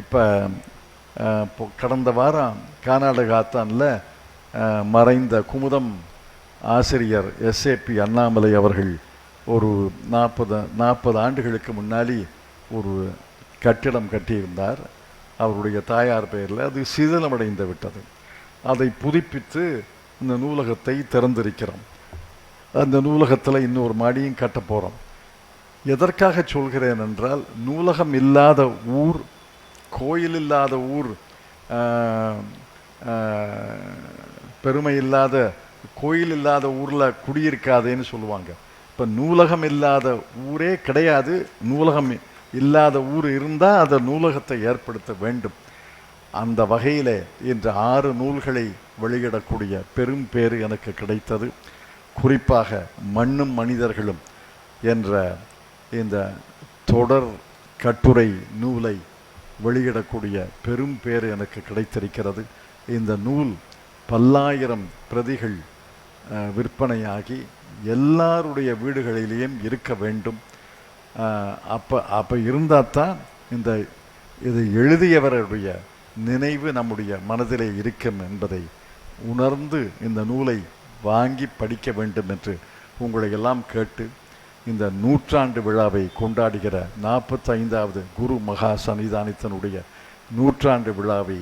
இப்போ கடந்த வாரம் கர்நாடகாத்தானில் மறைந்த குமுதம் ஆசிரியர் எஸ்ஏபி அண்ணாமலை அவர்கள் ஒரு நாற்பது நாற்பது ஆண்டுகளுக்கு முன்னாடி ஒரு கட்டிடம் கட்டியிருந்தார். அவருடைய தாயார் பெயரில் அது சிதிலமடைந்து விட்டது. அதை புதுப்பித்து இந்த நூலகத்தை திறந்திருக்கிறோம். அந்த நூலகத்தில் இன்னொரு மாடியும் கட்ட போகிறோம் எதற்காக சொல்கிறேன் என்றால் நூலகம் இல்லாத ஊர் கோயில் இல்லாத ஊர் பெருமை இல்லாத கோயில் இல்லாத ஊரில் குடியிருக்காதேன்னு சொல்லுவாங்க. இப்போ நூலகம் இல்லாத ஊரே கிடையாது. நூலகம் இல்லாத ஊர் இருந்தால் அதை நூலகத்தை ஏற்படுத்த வேண்டும். அந்த வகையில் இன்று ஆறு நூல்களை வெளியிடக்கூடிய பெரும் பேறு எனக்கு கிடைத்தது. குறிப்பாக மண்ணும் மனிதர்களும் என்ற இந்த தொடர் கட்டுரை நூலை வெளியிடக்கூடிய பெரும் பேர் எனக்கு கிடைத்திருக்கிறது. இந்த நூல் பல்லாயிரம் பிரதிகள் விற்பனையாகி எல்லாருடைய வீடுகளிலேயும் இருக்க வேண்டும். அப்போ அப்போ இருந்தால் தான் இந்த இது எழுதியவருடைய நினைவு நம்முடைய மனதிலே இருக்கும் என்பதை உணர்ந்து இந்த நூலை வாங்கி படிக்க வேண்டும் என்று உங்களை எல்லாம் கேட்டு இந்த நூற்றாண்டு விழாவை கொண்டாடுகிற நாற்பத்தைந்தாவது குரு மகா சன்னிதானத்தினுடைய நூற்றாண்டு விழாவை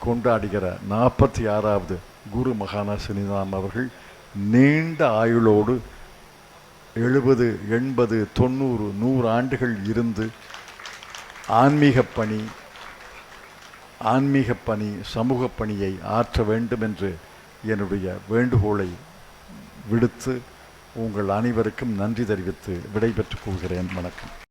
கொண்டாடுகிற நாற்பத்தி ஆறாவது குரு மகானா சன்னிதானம் அவர்கள் நீண்ட ஆயுளோடு எழுபது எண்பது தொண்ணூறு நூறு ஆண்டுகள் இருந்து ஆன்மீக பணி ஆன்மீக பணி சமூக பணியை ஆற்ற வேண்டும் என்று என்னுடைய வேண்டுகோளை விடுத்து உங்கள் அனைவருக்கும் நன்றி தெரிவித்து விடைபெற்றுக் கொள்கிறேன். வணக்கம்.